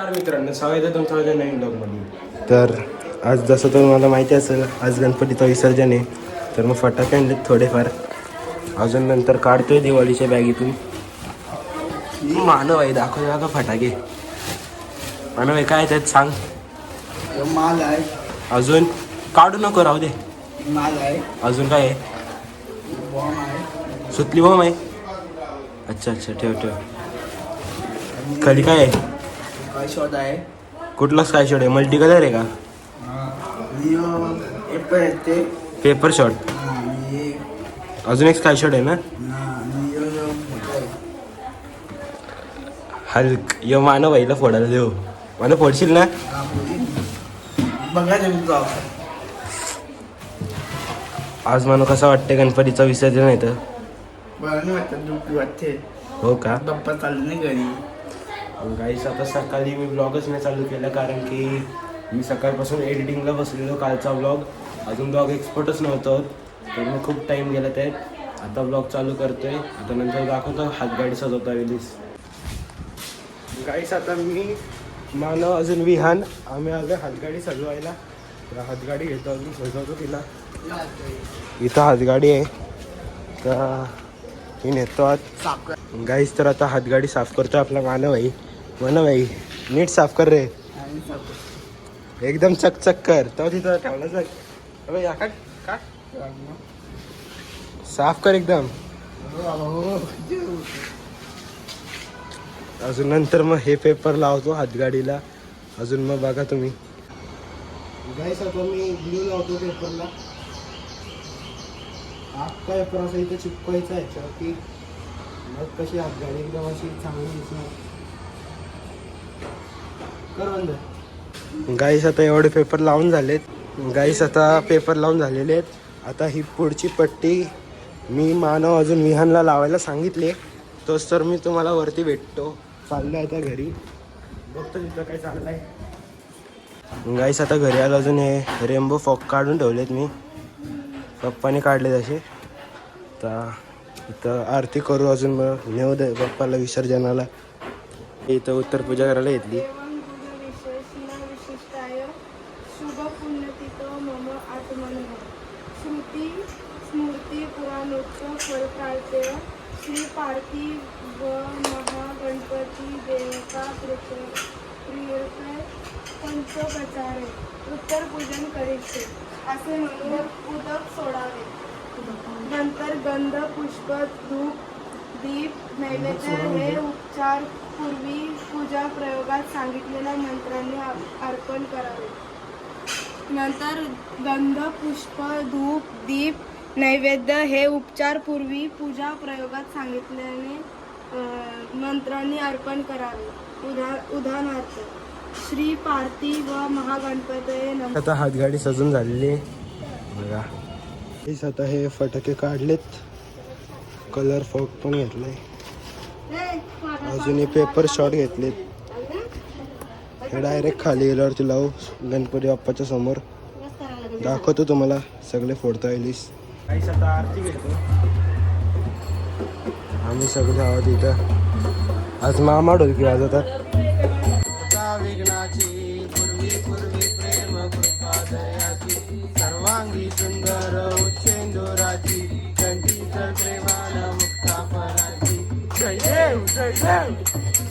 नमस्कार मित्रांनो स्वागत आहे तुमचं माझ्या नवीन ब्लॉगमध्ये तर आज जसं तुम्हाला माहिती असेल आज गणपतीचं विसर्जन आहे. तर मग फटाके आणलेत थोडेफार. अजून नंतर काढतोय दिवाळीच्या बॅगेतून. मानव आहे दाखव का फटाके. मानव आहे काय त्यात सांग. माल आहे. अजून काढू नको राहू दे. माल आहे. अजून काय आहे? बॉम्ब आहे. सुतली बॉम्ब आहे? अच्छा अच्छा ठेव ठेव. खाली काय आहे? काय शॉट आहे? कुठला स्काय शॉट आहे? मल्टी कलर आहे का? एप्पल येते पेपर शॉट अजून एक स्काय शॉट आहे ना? हल्क यो मानव बाईला फोडायला देऊ. मला फोडशील ना. बघा आज मानव कसा वाटते गणपतीचं विसर्जन आहे तर? बरं नाही वाटत दुखी वाटते. हो का? चालले नाही घरी. गाईस आता सकाळी मी ब्लॉगच नाही चालू केला कारण की मी सकाळपासून एडिटिंगला बसलेलो कालचा ब्लॉग अजून ब्लॉग एक्सपर्टच नव्हतं तर मी खूप टाईम गेला त्यात. आता ब्लॉग चालू करतोय. आता नंतर दाखवतो हातगाडी सजवता वेळीस गाईस आता मी मानव अजून विहान. आम्ही आलो हातगाडी सजवायला. तर हातगाडी घेतो अजून सजवतो तिला. इथं हातगाडी आहे. तर मी नेतो आज साफ कर गाईस तर आता हातगाडी साफ करतो आपला मानव मानव भाई नीट साफ कर रे. एकदम चकचक कर। तो तिथं ठेवला चक साफ कर एकदम. अजून नंतर मग हे पेपर लावतो हातगाडीला. अजून मग बघा तुम्ही. मी ग्लू लावतो पेपरला पेपर असं इथं चिपकायचा याच्यावरती मग कशी हातगाडी एकदम अशी चांगली दिसणार. गाईस आता एवढे पेपर लावून झालेत. गाईस आता पेपर लावून झालेले आहेत. आता ही पुढची पट्टी मी मानव अजून विहानला लावायला सांगितले तोच तर मी तुम्हाला वरती भेटतो. चाललोय आता घरी. बघतो तिथं काय चाललंय. गाईस आता घरी आलो अजून हे रेम्बो फॉक काढून ठेवलेत मी. पप्पाने काढले तसे तर इथं आरती करू अजून मग. नेऊ दे पप्पाला विसर्जनाला. इथं उत्तर पूजा करायला घेतली. उत्तर पूजन करीचे असे म्हणून उदक सोडावे. नंतर गंध पुष्प धूप दीप नैवेद्य हे उपचार पूर्वी पूजा प्रयोगात सांगितलेल्या मंत्रांनी अर्पण करावे. नंतर गंध पुष्प धूप दीप नैवेद्य हे उपचार पूर्वी पूजा प्रयोगात सांगितल्याने मंत्रांनी अर्पण करावे. उदा उदाहरणार्थ श्री पार्थिव व महागणपतये आता हातगाडी सजून झालेली बघा. हेच आता हे फटाके काढलेत. कलर फॉक पण घेतलाय. अजूनही पेपर शॉट घेतलेत. हे डायरेक्ट खाली गेल्यावरती लावू गणपती बाप्पाच्या समोर दाखवतो तुम्हाला. सगळे फोडता येईलीस. आता आरती घेतो आम्ही सगळे आहोत इथं. आज मामा ढोलकी वाजवतात. पूर्वी प्रेम कृपा दयाची सर्वांगी सुंदर हो उच्चेंदुराची कंठी तर प्रेमान मुक्ता पराची जय देव जय देव!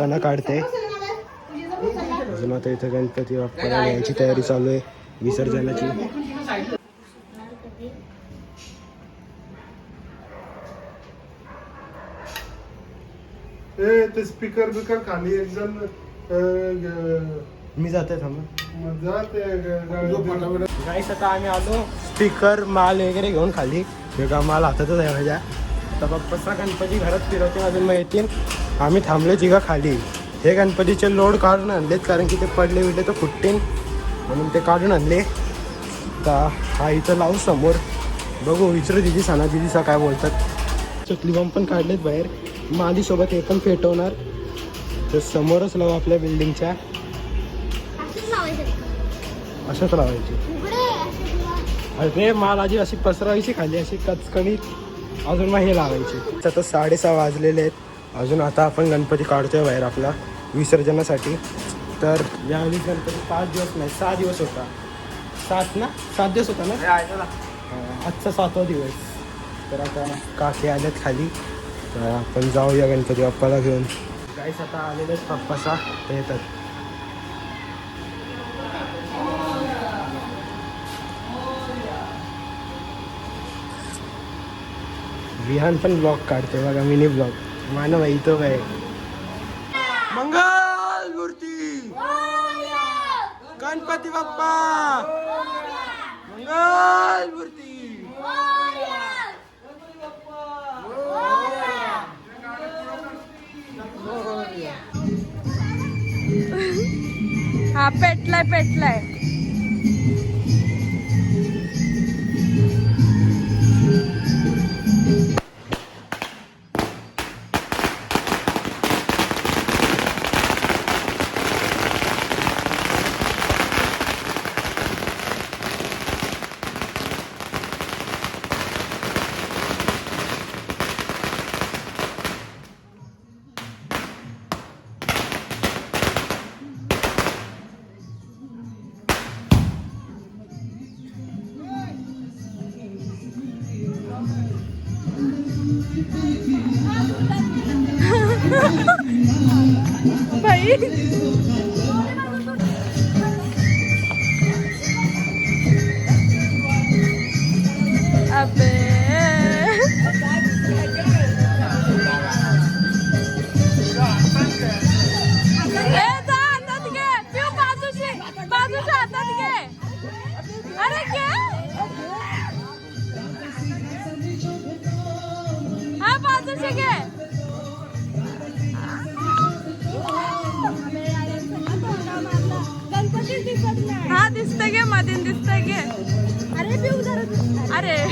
कणा काढते. अजून आता इथं गणपती बाप्पाला यायची तयारी चालू आहे विसर्जनाची. ए ते स्पीकर बिकर खाली एक जण मी जाते थांब. मग जा ते ग- ग- गाईस आता आम्ही आलो. स्पीकर माल वगैरे घेऊन खाली. वेगळा माल हातातच आहे माझ्या. तर बाप्पाचा गणपती घरात फिरवते अजून मग येतील. आम्ही थांबले जिगा खाली. हे गणपतीचे लोड काढून आणलेत कारण की ते पडले बिडले तर फुटतील. म्हणून ते काढून आणले. तर हा इथं लावू समोर. बघू विचारू दिदी साना दिदीचा काय बोलतात. चकली बॉम्ब पण काढलेत बाहेर. मादीसोबत हे पण पेटवणार. तर समोरच लावू आपल्या बिल्डिंगच्या. असंच लावायची अरे माल आधी अशी पसरायची खाली अशी कचकणीत. अजून मग हे लावायची. आता साडेसहा वाजलेले आहेत. अजून आता आपण गणपती काढतोय बाहेर आपला विसर्जनासाठी. तर यावेळी गणपती पाच दिवस नाही सहा दिवस होता. सात ना? सात दिवस होता ना? आजचा सातवा दिवस. तर आता काके आल्यात खाली. तर आपण जाऊया गणपती बाप्पाला घेऊन. काहीच आता आलेले आहेत पप्पाचा ते येतात. विहान पण ब्लॉग काढते बघा मिनी ब्लॉग मानव आहे इथं काय? मंगल मूर्ती! गणपती बाप्पा! मंगल मूर्ती! हा पेटलाय पेटलाय.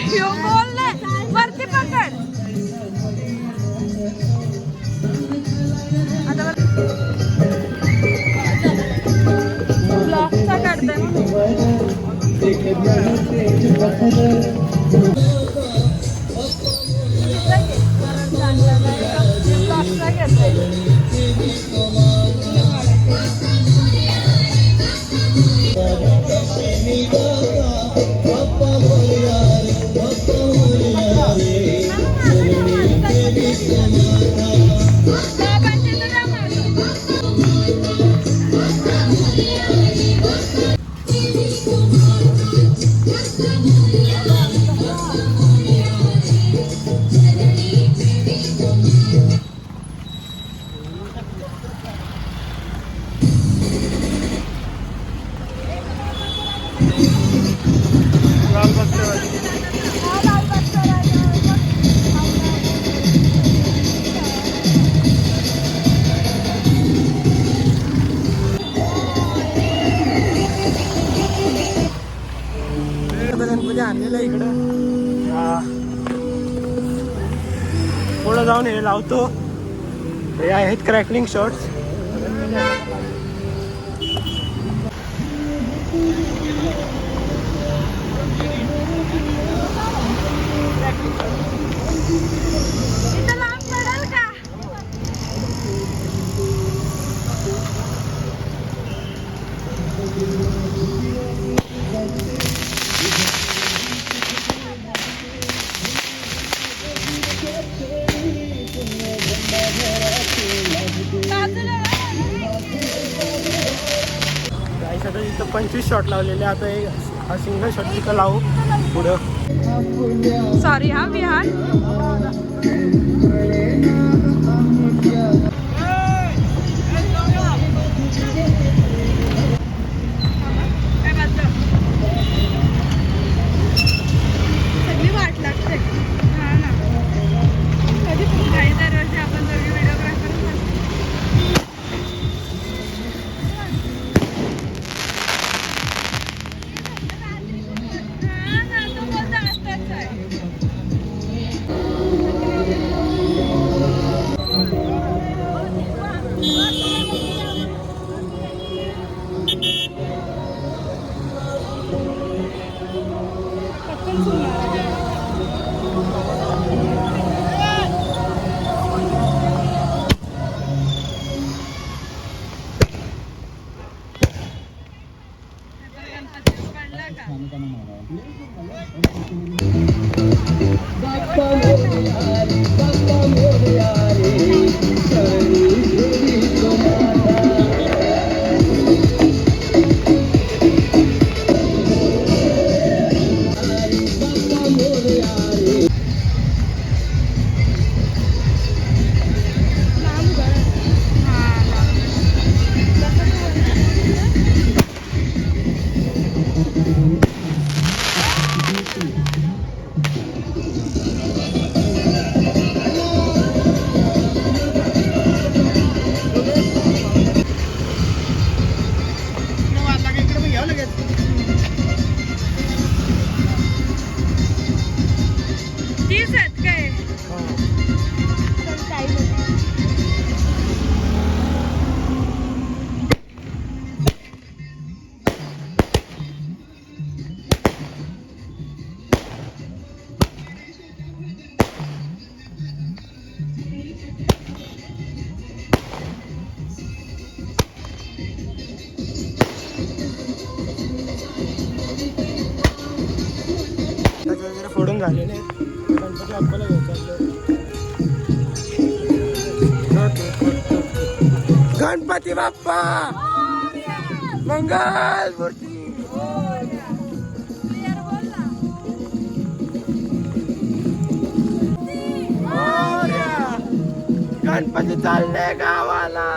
अरे ह्यो बोलले वरती पकड आता वर- ब्लॉकचा काढताय लावतो हे आहेत क्रॅकलिंग शॉर्ट्स आता इथं पंचवीस शॉट लावलेले आता एक हा सिंगल शॉट तिथं लावू. पुढं. सॉरी हा विहान तीस गणपती बाप्पा! मंगल मूर्ती! गणपती चालले गावाला!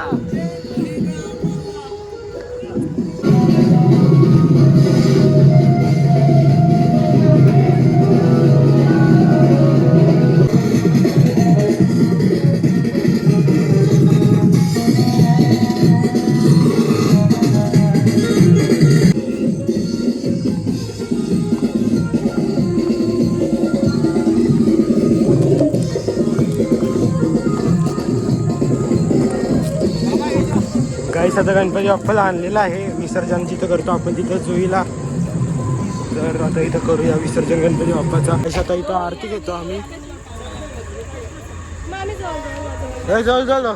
पैशाचा गणपती बाप्पाला आणलेला आहे. विसर्जन जिथं करतो आपण तिथं जुईला तर आता इथं करूया विसर्जन गणपती बाप्पाचा. गाईस आता इथं आरती घेतो आम्ही. जवळ जवळ जाऊ जाऊ.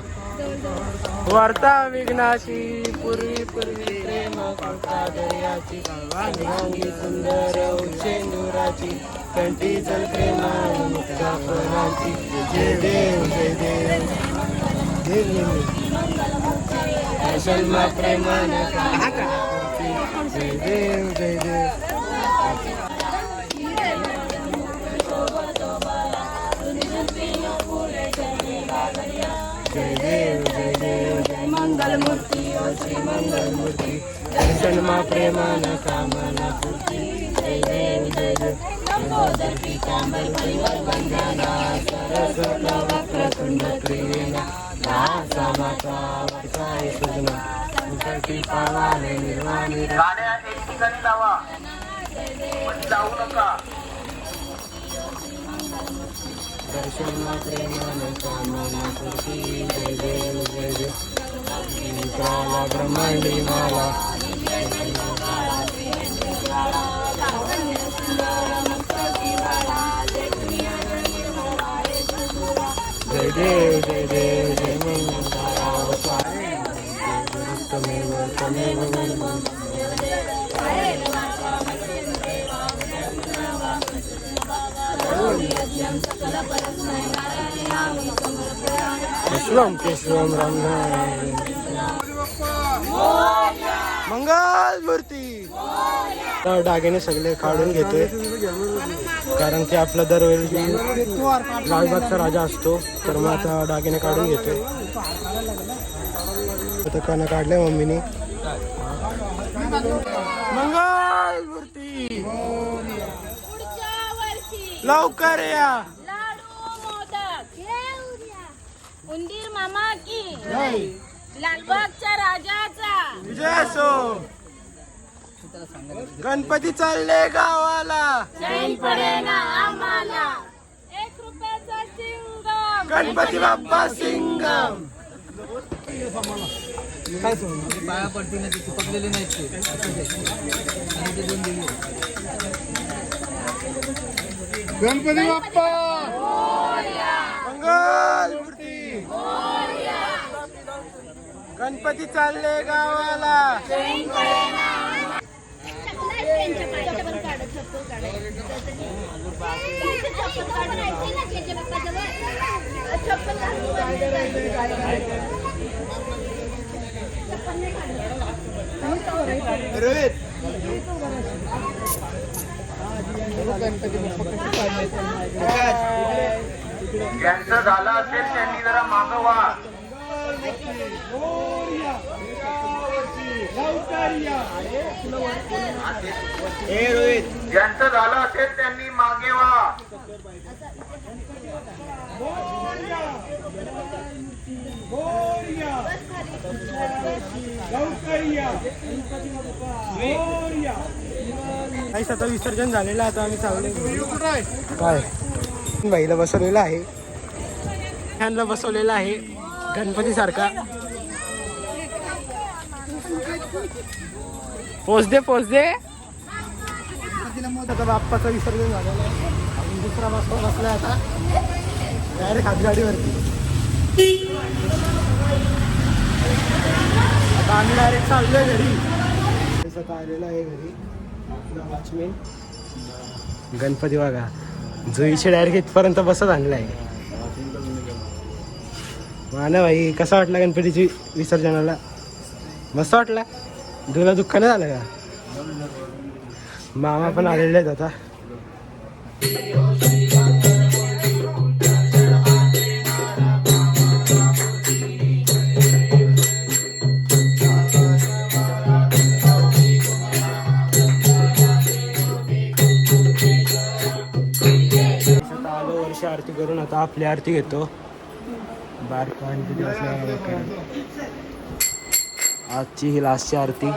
वार्ता विघ्नाशी पूर्वी पूर्वी प्रेम कोटा दर्याची. वांगी सुंदर उचेंदुराची कंटी चल प्रेमा मुक्ता फराची जय देव जय देव. जय देव सलमा प्रेमान जय देव जय देव जय देव जय देव जय मंगल मूर्ती ओ श्री मंगल मूर्ती दर्शन मा प्रेमान कामना पूर्ती जय देव जय देव लंबोदर पीतांबर परिवार गाड्या एक ठिकाणी लावा पण जाऊ नका दर्शन कामना जय देव जय देव ब्रह्मांडी माला जय देव जय देव विश्वम केशवम राम मंगल मूर्ती. तर डागेने सगळे काढून घेतोय. कारण की आपला दरवेळी लालबागचा राजा असतो तर मग आता डागेने काढून घेतोय. आता काना काढले मम्मीने. मंगल मूर्ती. लवकर या. लाडू मोदक. उंदीर मामा की. लालबागच्या राजाचा. विजय असो. गणपती चालले गावाला. चैन आम्हाला. एक रुपयाचा चिंगम गणपती बाप्पा सिंगम पाया पडती नाही चिपकलेले नाहीत ते. आणि ते दोन दिले. गणपती बाप्पा! मंगल मूर्ती गणपती चालले गावाला! त्यांच्या ज्यांचं झालं असेल त्यांनी जरा मागवा ज्यांचं झालं असेल त्यांनी मागे व्हा काहीच आता विसर्जन झालेलं आता आम्ही चाललो काय? बाईला बसवलेलं आहे. फॅनला बसवलेलं आहे गणपती सारखा पोच दे पोच दे. आता बाप्पाचं विसर्जन झालेलं आहे. दुसरा बसला बसलाय आता. डायरेक्ट हातगाडीवरती आता आम्ही डायरेक्ट चाललोय घरी. आता आलेलो आहे घरी. आपला वॉचमॅन गणपती बघा. जुईचे डायरेक्ट इथपर्यंत बसत आणलाय. माना भाई कसा वाटला गणपतीची विसर्जनाला? मस्त वाटला? तुला दुःख नाही झालं का? मामा पण आलेले आहेत आता. आरती करून आता आपली आरती घेतो. आजची ही लास्टची आरती.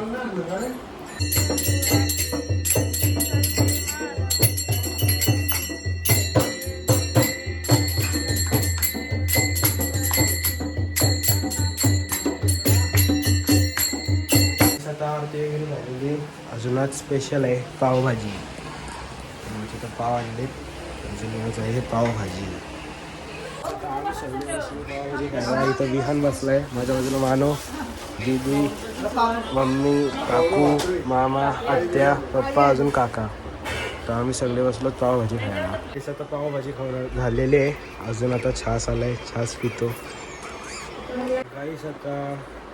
अजूनच स्पेशल आहे पावभाजी. आमचे तर पाव आणले. अजून आज आहे पावभाजी. आता आम्ही बसलो पावभाजी खायला इथं विहान बसलाय. माझ्या बाजूला मानव दीदी मम्मी काकू मामा आत्या पप्पा अजून काका. तर आम्ही सगळे बसलो पावभाजी खायला. तेच आता पावभाजी खाऊन झालेली आहे. अजून आता छास आलाय. छास पितो. काहीच आता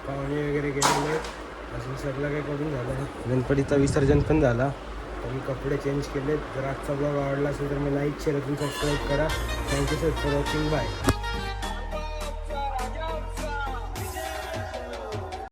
पाहुणे वगैरे गेलेले आहेत. अजून सगळं काही करून झालं गणपतीचं विसर्जन पण झाला. तर मी कपडे चेंज केले जर आजचा ब्लॉग आवडला असेल तर मी लाईक शेअर अजून सबस्क्राईब करा. Thank you sir for watching bye